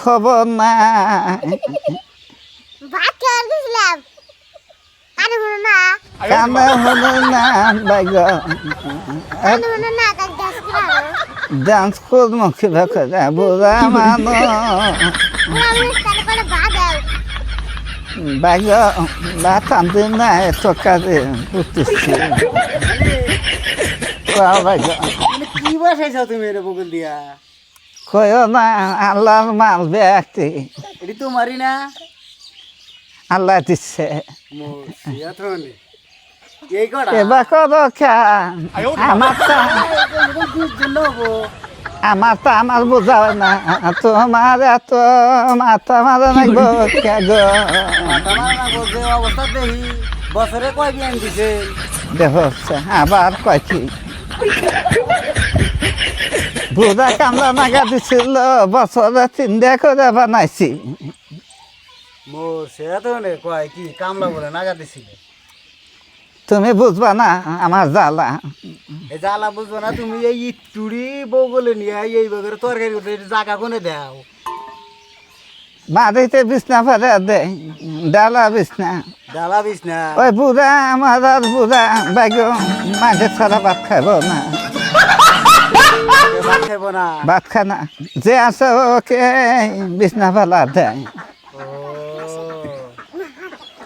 খবর নাই ভাত খেয়ে গেছিলাম। কানে শুনো না। কানে হলো না বাইগ। কানে শুনো না ডান্স পুরা মিনিট তাহলে করে ভাত দাও বাইগ ভাত আনতে না এত কাজে বুঝতেছি। বাইগ। মানে কি বসাইছ তুমি এর বকুল দিয়া? কয় না আল্লাহর মাল ব্যক্তি। এটি তোমারই না। আল্লাহ দিচ্ছে এবার আমার তো আমার তো আমার বোঝা না। তোমার এত মাথা মারা লাগবো বছরে কয় বিয়ান দিছে? দেখো আবার কয় বুড়া কামলা নাগা দিছিল বছরে তিনটা করে বানাইছি। মসিয়া থনে কয় কি কামলা বলে নাগা দিছিল? তুমি বুঝবা না আমার জ্বালা। এই জ্বালা বুঝব না তুমি এই ইটুড়ি বগলে নিয়ে এই বগরে তরকারি উঠে জাগা কোনে দাও। বাড়িতে বিছনা ফেলে দে ডালা বিছনা। ডালা বিছনা? ওই বুড়া আমার আর বুড়া বাইগ মাঝে ছাড়া ভাত খাইব না। খাইব না। ভাত খানা যে আছে ওকে বিছনা ফেলা দেয়।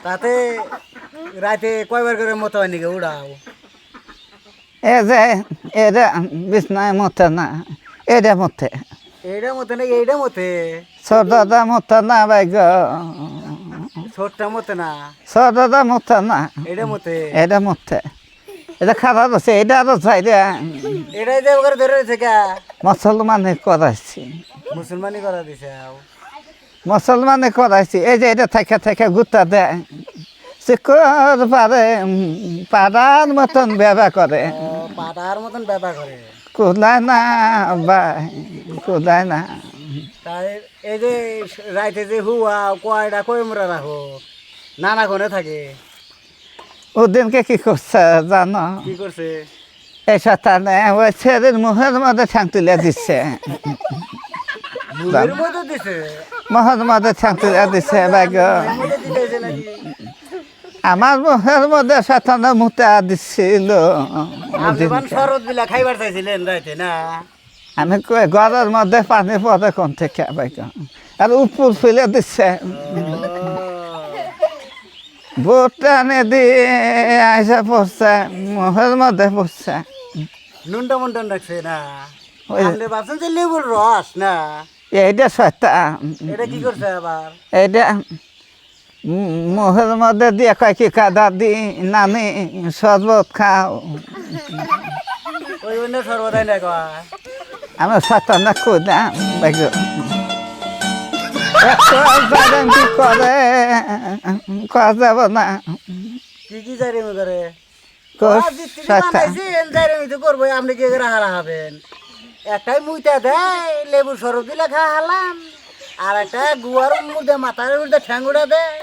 তাতে রাতে কয়বার করে মতো হয় নাকি? উড়াও। এ যে এরা বিছনায় মতে না এটা মতে। এইটা মতে না এইটা মতে? ছোটদা মতে না বাইগ ছোটটা মতে না। ছোটদা মতে না। এইটা মতে? এটা মতে। এটা খারাপ আছে এটা আরও চাইলে এটাই যে ওখানে ধরে রয়েছে কা? মুসলমানে করাইছি। মুসলমানি করা দিছে। মুসলমানে করাইছি। এই যে এটা থেকে থেকে গুতা দেয় সে কর পারে পাড়ার মতন ব্যবহার করে। ও, পাটার মতন ব্যাপার করে। কোদায় না ভাই কোদায় না। তাই এই যে রাইতে যে হুয়া কয়টা কয় মরা রাখো নানা ঘরে থাকে। ওদিনকে কি করছে জানো? কি করছে? এই সাতানে ওই ছেলের মুখের মধ্যে ঠ্যাং তুলে দিচ্ছে। মুখের মধ্যে ঠ্যাং তুলে দিচ্ছে আমার মুখের মধ্যে সাতানে মুতা খাইবার চাইছিলেন রাইতে না? আমি ঘরের মধ্যে পানি পড়ে কোন থেকে। আর উপর ফেলে দিচ্ছে। বোটটা দিয়ে আইসা পড়ছে মুখের মধ্যে পড়ছে। নুনটা মুন্টন রাখছে না। আপনি ভাবছেন যে লেবুর রস না? এইটা এটা কি করছে আবার? এইটা মধ্যে দিয়ে কয় কি কাদা দি নানি শরবত খাও। ওই অন্য সর্বদাই কয়। আমি সত্য না খুদা যাব না। কি কি করে করব আপনি কি করে হারা হবেন? একটাই মুইতা দেয় লেবুর সরব দিলে খা হালাম আর একটা গুয়ার মধ্যে মাথার মধ্যে ঠ্যাঙ্গুড়া দেয়।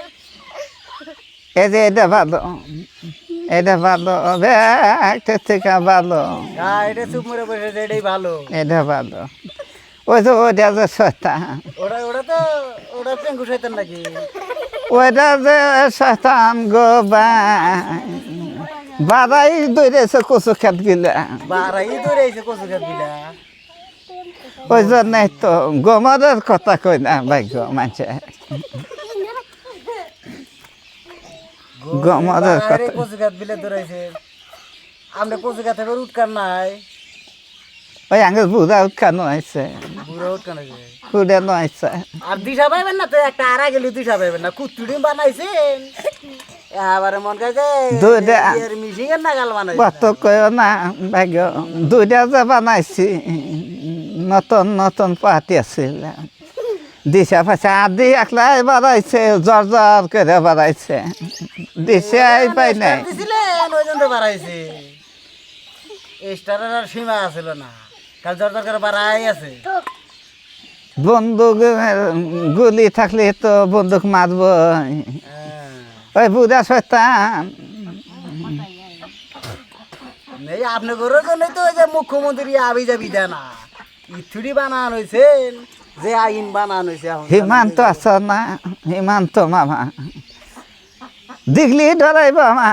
এই যে এটা ভালো এটা ভালো একটা থেকে ভালো। হ্যাঁ এটা চুপ মরে বসে এটাই ভালো। এটা ভালো। ওই তো ওইটা যে সস্তা ওটা ওটা তো ওটা পেঙ্গু শৈতান নাকি? ওইটা যে শতান গো বাড়াই দৌড়েছে কচু খেত গিলা। বারাই দৌড়াইছে কচু খাত বিলা ওই জন্যই তো গোমরের কথা কই না ভাগ্য মানুষে গমাদের বারাই কথা। কচু খাত বিলে দৌড়াইছে। আমরা কচু খাত উৎকার নাই। ওই আঙের বুড়া উৎখানো হয়েছে। বুড়ো নয়ছে। আর দিশা পাইবেন না তো একটা আড়া গেলে দিশা পাইবেন না কুতুড়ি বানাইছেন। মন কাছে দুইটা। মিশিং এর নাগাল বানাইছে। কত কয় না ভাগ্য। দুইটা যে বানাইছি নতুন নতুন পার্টি আছিল দিশা পাইছে আদি একলাই বাড়াইছে জ্বর জ্বর করে বাড়াইছে দিশাই পাই নাই। দিছিলেন ওই জন্য বাড়াইছে স্টারের আর সীমা আছিল না। কাল জোর জোর করে বাড়াই আছে। বন্দুক গুলি থাকলে তো বন্দুক মারব। হ্যাঁ। ওই বুড়া শয়তান। এই আপনি করার জন্যই তো ওই যে মুখ্যমন্ত্রী আবি যাবি দেয় না। ইথুড়ি বানান হয়েছেন যে আইন বানানো হয়েছে হিমান্ত আছে না হিমান্ত মামা। দেখলি ডরাইব মা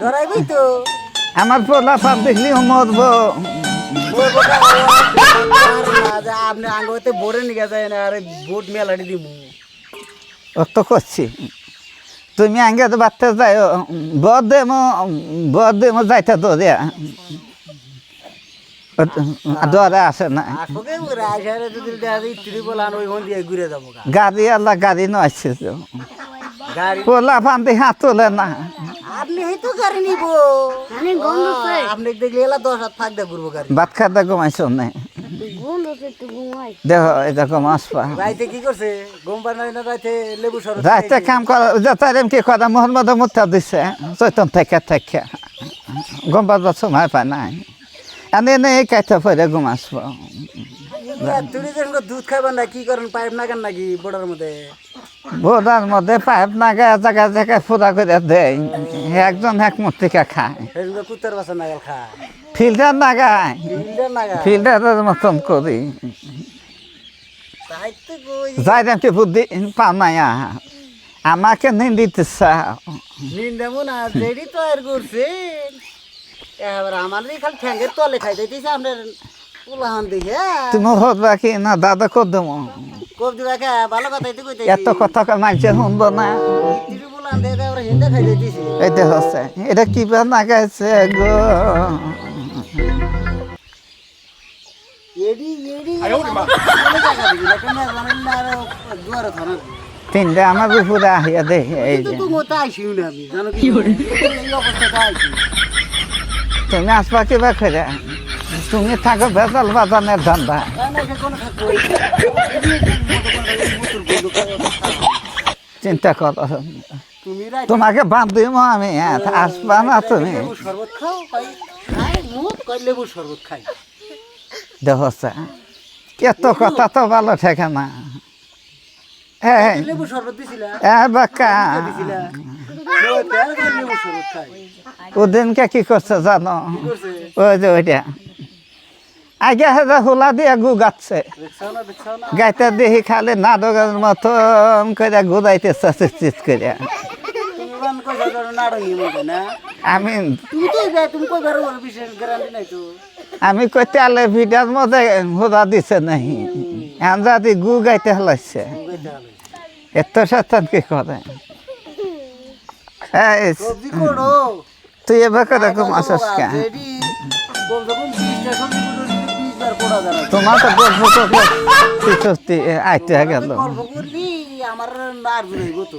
ধরাইবই তো। আমার পোলা পাপ দেখলি মরব। আপনি আঙ্গতে বোর্ডে নিয়ে যায় না আরে বোর্ড মেলাটি দিমু অত করছি। তুমি আগে তো বাড়তে যাই বর বর যাইতে আসে না রাইসারে যদি দেখা যায় ইত্রি বলান ওই হন দিয়ে ঘুরে যাব গা। গাড়ি আল্লাহ গাড়ি তো গাড়ি। পোলা পান্তি হাত তোলে না। আপনি হয়তো গাড়ি নিব। আমি পাই আপনি দেখলে এলা দশ হাত দিয়ে ঘুরবো গাড়ি। ভাত খাতে ঘুমাইছ না? দেখো এরকম আসবা রাইতে কি করছে? গম বানাই না রাইতে লেবু সরো রাইতে কাম করা যাতায়াম কি করা মোহাম্মদ মুত্তা দিছে। চৈতন থেকে থেকে। গম্বার সময় পায় নাই এনে নেই কাইতে পরে ঘুমাসব তুমি যখন দুধ খাবেন না কি করেন পাইপ নাগান নাকি বোর্ডের মধ্যে? বোর্ডার মধ্যে পাইপ নাগা জায়গা জায়গায় ফুরা করে দেয়। একজন এক মূর্তিকা খায়। ফিল্টার ফিল্ডার নাগা ফিল্টারের মতন করি। যাই কি বুদ্ধি পাও আমাকে নিন্দিতে চাও। নিন্দামো না তৈরি এবার আমার খালি ঠ্যাঙ্গের তলে খাই দিতেছে আপনার দেখে তুমি কি না দাদা কর দেবো? কব দিবা কে ভালো কথাই তো কইতে এত কথা মানছে শুনব না। তিরু বলান দেখে আমরা হিন্দা খাই দিতেছি এটা হচ্ছে এটা কিবা নাগাইছে গো? এডি এডি দুয়ারে থানা তিনটে আমার উপরে আহিয়া দে এই যে। তো মতো আইসিও না আমি জানো কি এই অবস্থাটা আইসি তুমি আসবা কিবা করে? তুমি থাকো ভেজাল বাজানের ধান্দা। চিন্তা করো। তোমাকে বাদ আমি হ্যাঁ, আসবা না তুমি। দেখছে এত কথা তো ভালো ঠেকে না। ওদিনকে কি করছে জানো? ওই যে ওইটা। আগে হেদা হুলা দিয়ে গু গাচ্ছে। না না। গাইতে দেখি খালি নাটকের মতন করে ঘুরাইতেছে চিত করে না? আমি নাই আমি কইতে আলে ভিডিওর মধ্যে হুদা দিছে নাহি। আন্দাদি গু গাইতে হলাইছে এত সাতান কি করে? তুই এবার করে ঘুম আসস কে তোমার তো সত্যি আইতে গেল। আমার নার ঘুরাইব তো।